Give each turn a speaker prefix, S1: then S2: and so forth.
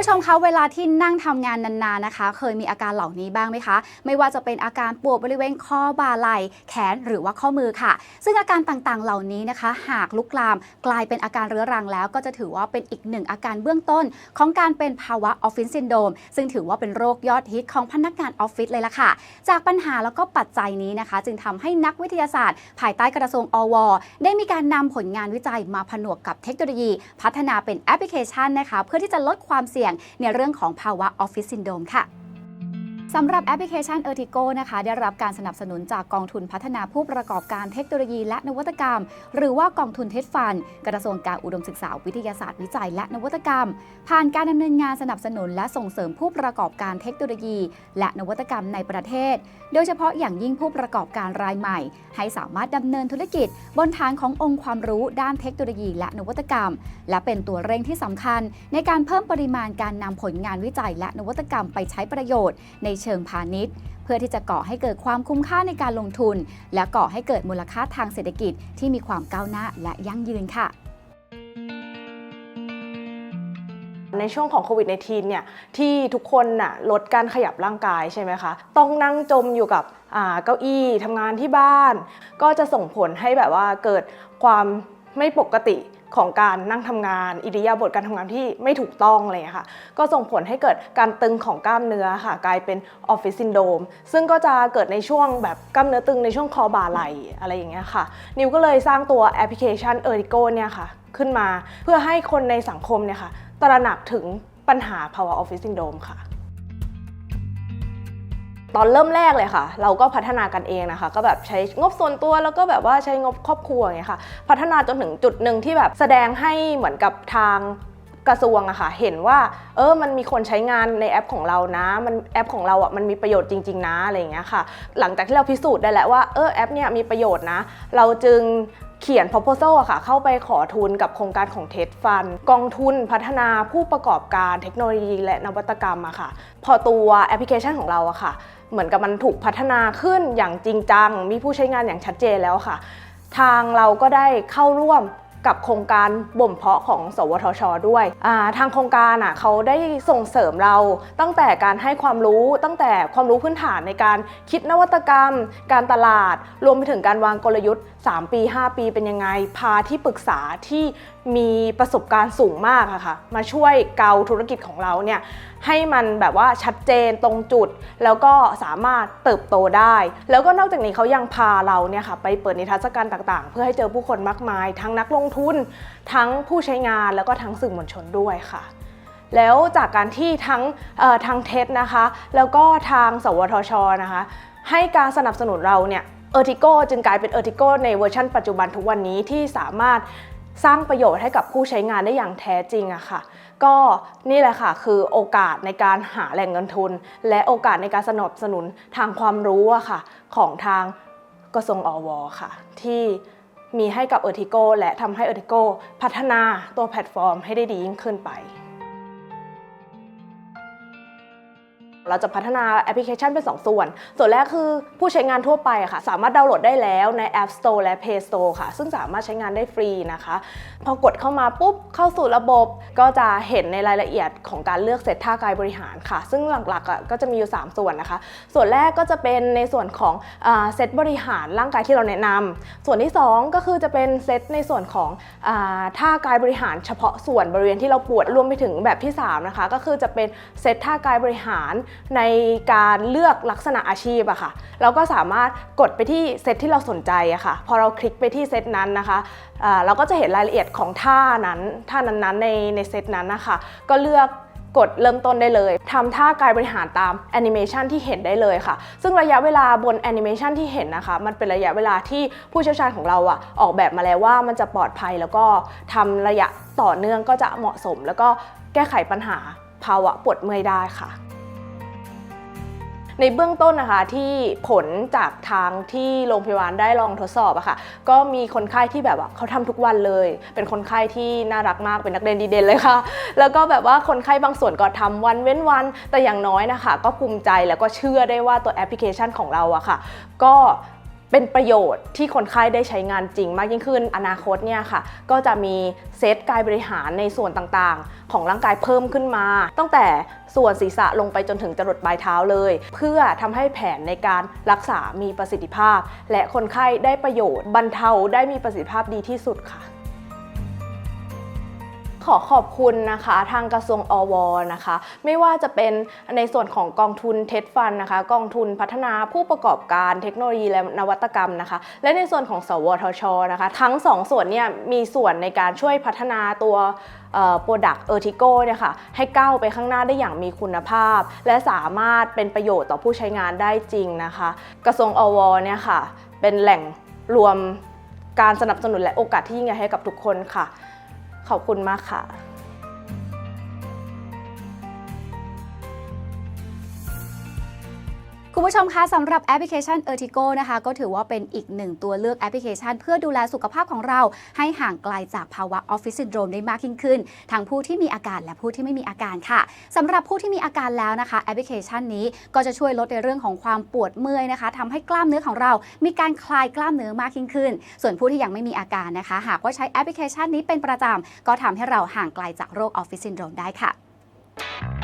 S1: ผู้ชมคะเวลาที่นั่งทำงานนานๆนะคะ เคยมีอาการเหล่านี้บ้างไหมคะ ไม่ว่าจะเป็นอาการปวดบริเวณคอบ่าไหล่แขนหรือว่าข้อมือค่ะ ซึ่งอาการต่างๆ เหล่านี้นะคะ หากลุกลามกลายเป็นอาการเรื้อรังแล้ว ก็จะถือว่าเป็นอีกหนึ่งอาการเบื้องต้น ของการเป็นภาวะออฟฟิศซินโดรมซึ่งถือว่าเป็นโรคยอดฮิตของพนักงานออฟฟิศเลยล่ะค่ะ จากปัญหาแล้วก็ปัจจัยนี้นะคะ จึงทำให้นักวิทยาศาสตร์ ภายใต้กระทรวงอว ได้มีการนำผลงานวิจัยมาผนวกกับเทคโนโลยี พัฒนาเป็นแอปพลิเคชันนะคะ เพื่อที่จะลดความเสี่ยงในเรื่องของภาวะออฟฟิศซินโดมค่ะ สำหรับแอปพลิเคชัน e r t i g o นะคะ ได้รับการสนับสนุนจากกองทุนพัฒนาผู้ประกอบการเทคโนโลยี และนวัตกรรม หรือว่ากองทุนเทสฟัน กระทรวงการอุดมศึกษาวิทยาศาสตร์วิจัย และนวัตกรรม ผ่านการดำเนินงานสนับสนุน และส่งเสริมผู้ประกอบการเทคโนโลยี และนวัตกรรมในประเทศ โดยเฉพาะอย่างยิ่งผู้ประกอบการรายใหม่ ให้สามารถดำเนินธุรกิจ บนฐานขององค์ความรู้ด้านเทคโนโลยี และนวัตกรรม และเป็นตัวเร่งที่สำคัญ ในการเพิ่มปริมาณการนำผลงานวิจัย และนวัตกรรมไปใช้ประโยชน์ในเชิงพาณิชย์ เพื่อที่จะก่อให้เกิดความคุ้มค่าในการลงทุน และก่อให้เกิดมูลค่าทางเศรษฐกิจที่มีความก้าวหน้าและยั่งยืนค่ะ
S2: ในช่วงของโควิด -19 เนี่ยที่ทุกคนน่ะลดการขยับร่างกายใช่ไหมคะ ต้องนั่งจมอยู่กับเก้าอี้ทำงานที่บ้าน ก็จะส่งผลให้แบบว่าเกิดความไม่ปกติ ของการนั่งทำงาน อิริยาบถการทำงานที่ไม่ถูกต้องอะไรอย่างเลยค่ะ ก็ส่งผลให้เกิดการตึงของกล้ามเนื้อค่ะ กลายเป็นออฟฟิศซินโดมซึ่งก็จะเกิดในช่วงแบบกล้ามเนื้อตึงในช่วงคอบ่าไหลอะไรอย่างเงี้ยค่ะ นิวก็เลยสร้างตัวแอปพลิเคชัน e r t i g o เนี่ยค่ะ ขึ้นมาเพื่อให้คนในสังคมเนี่ยค่ะ ตระหนักถึงปัญหาภาวะออฟฟิศซินโดมค่ะ ตอนเริ่มแรกเลยค่ะ เราก็พัฒนากันเองนะคะ ก็แบบใช้งบส่วนตัวแล้วก็แบบว่าใช้งบครอบครัวอย่างค่ะ พัฒนาจนถึงจุดหนึ่งที่แบบแสดงให้เหมือนกับทางกระทรวงอะค่ะเห็นว่าเออมันมีคนใช้งานในแอปของเรานะ มันแอปของเราอะมันมีประโยชน์จริง ๆ นะอะไรอย่างเงี้ยค่ะ หลังจากที่เราพิสูจน์ได้แล้วว่าเออแอปเนี่ยมีประโยชน์นะ เราจึงเขียน proposal อะค่ะ เข้าไปขอทุนกับโครงการของเท d ฟัน กองทุนพัฒนาผู้ประกอบการเทคโนโลยีและนวัตกรรมอะค่ะ พอตัวแอปพลิเคชันของเราอะค่ะ เหมือนกับมันถูกพัฒนาขึ้นอย่างจริงจัง มีผู้ใช้งานอย่างชัดเจนแล้วค่ะ ทางเราก็ได้เข้าร่วมกับโครงการบ่มเพาะของ สวทช ด้วยาทางโครงการอะเขาได้ส่งเสริมเราตั้งแต่การให้ความรู้ตั้งแต่ความรู้พื้นฐานในการคิดนวัตกรรม การตลาด รวมไปถึงการวางกลยุทธ์ 3 ปี 5 ปีเป็นยังไง พาที่ปรึกษาที่มีประสบการณ์สูงมากอะค่ะ มาช่วยเกาธุรกิจของเราเนี่ยให้มันแบบว่าชัดเจนตรงจุด แล้วก็สามารถเติบโตได้ แล้วก็นอกจากนี้เขายังพาเราเนี่ยค่ะไปเปิดนิทรรศการต่างๆ เพื่อให้เจอผู้คนมากมาย ทั้งนักลงทุน ทั้งผู้ใช้งานแล้วก็ทั้งสื่อมวลชนด้วยค่ะแล้วจากการที่ทั้งทางเท็นะคะ แล้วก็ทางสวทชนะคะ ให้การสนับสนุนเราเนี่ยเออร์ติโกจึงกลายเป็นเออร์ติโกในเวอร์ชันปัจจุบันทุกวันนี้ที่สามารถ สร้างประโยชน์ให้กับผู้ใช้งานได้อย่างแท้จริงอะค่ะ ก็นี่แหละค่ะคือโอกาสในการหาแหล่งเงินทุน และโอกาสในการสนับสนุนทางความรู้อะค่ะ ของทางกระทรวงอวค่ะ ที่มีให้กับเออร์ทิโกและทำให้เออร์ทิโกพัฒนาตัวแพลตฟอร์มให้ได้ดียิ่งขึ้นไป เราจะพัฒนาแอปพลิเคชันเป็น 2 ส่วน ส่วนแรกคือผู้ใช้งานทั่วไปค่ะ สามารถดาวน์โหลดได้แล้วใน App Store และ Play Store ค่ะ ซึ่งสามารถใช้งานได้ฟรีนะคะ พอกดเข้ามาปุ๊บเข้าสู่ระบบก็จะเห็นในรายละเอียดของการเลือกเซตท่ากายบริหารค่ะ ซึ่งหลักๆอะก็จะมีอยู่ 3 ส่วนนะคะ ส่วนแรกก็จะเป็นในส่วนของเซตบริหารร่างกายที่เราแนะนำส่วนที่ 2 ก็คือจะเป็นเซตในส่วนของอท่ากายบริหารเฉพาะส่วนบริเวณที่เราปวดรวมไปถึงแบบที่ 3 นะคะ ก็คือจะเป็นเซตท่ากายบริหารในการเลือกลักษณะอาชีพอะค่ะ เราก็สามารถกดไปที่เซตที่เราสนใจอะค่ะ พอเราคลิกไปที่เซตนั้นนะคะเราก็จะเห็นรายละเอียดของท่านั้นท่านั้นๆในในเซตนั้นนะคะก็เลือกกดเริ่มต้นได้เลยทำท่ากายบริหารตามแอนิเมชันที่เห็นได้เลยค่ะ ซึ่งระยะเวลาบนแอนิเมชันที่เห็นนะคะ มันเป็นระยะเวลาที่ผู้เชี่ยวชาญของเราอะออกแบบมาแล้วว่ามันจะปลอดภัยแล้วก็ทำระยะต่อเนื่องก็จะเหมาะสม แล้วก็แก้ไขปัญหาภาวะปวดเมื่อยได้ค่ะ ในเบื้องต้นนะคะที่ผลจากทางที่โรงพยาบาลได้ลองทดสอบอะค่ะก็มีคนไข้ที่แบบว่าเขาทำทุกวันเลย เป็นคนไข้ที่น่ารักมากเป็นนักเรียนดีเด่นเลยค่ะ แล้วก็แบบว่าคนไข้บางส่วนก็ทำวันเว้นวัน แต่อย่างน้อยนะคะ ก็ภูมิใจแล้วก็เชื่อได้ว่าตัวแอปพลิเคชันของเราอะค่ะ ก็ เป็นประโยชน์ที่คนไข้ได้ใช้งานจริงมากยิ่งขึ้น อนาคตเนี่ยค่ะ ก็จะมีเซตกายบริหารในส่วนต่างๆ ของร่างกายเพิ่มขึ้นมา ตั้งแต่ส่วนศีรษะลงไปจนถึงจรดปลายเท้าเลย เพื่อทำให้แผนในการรักษามีประสิทธิภาพ และคนไข้ได้ประโยชน์บรรเทาได้มีประสิทธิภาพดีที่สุดค่ะ ขอขอบคุณนะคะ ทางกระทรวงอวนะคะ ไม่ว่าจะเป็นในส่วนของกองทุนเท็ดฟันนะคะ กองทุนพัฒนาผู้ประกอบการเทคโนโลยีและนวัตกรรมนะคะ และในส่วนของสวทชนะคะ ทั้งสองส่วนเนี่ยมีส่วนในการช่วยพัฒนาตัวโปรดักต์เออร์ติโก้เนี่ยค่ะให้ก้าวไปข้างหน้าได้อย่างมีคุณภาพ และสามารถเป็นประโยชน์ต่อผู้ใช้งานได้จริงนะคะ กระทรวงอวเนี่ยค่ะเป็นแหล่งรวมการสนับสนุนและโอกาสที่ยิ่งใหญ่ให้กับทุกคนค่ะ ขอบคุณมากค่ะ
S1: คุณผู้ชมคะสำหรับแอปพลิเคชัน e r t i g o นะคะ ก็ถือว่าเป็นอีกหนึ่งตัวเลือกแอปพลิเคชัน เพื่อดูแลสุขภาพของเรา ให้ห่างไกลจากภาวะออฟฟิศซินโดรมได้มากยิ่งขึ้น ทั้งผู้ที่มีอาการและผู้ที่ไม่มีอาการค่ะสำหรับผู้ที่มีอาการแล้วนะคะ แอปพลิเคชันนี้ก็จะช่วยลดในเรื่องของความปวดเมื่อยนะคะทำให้กล้ามเนื้อของเรา มีการคลายกล้ามเนื้อมากยิ่งขึ้น ส่วนผู้ที่ยังไม่มีอาการนะคะ หากว่าใช้แอปพลิเคชันนี้เป็นประจำก็ทำให้เราห่างไกลจากโรคออฟฟิศซินโดรมได้ค่ะ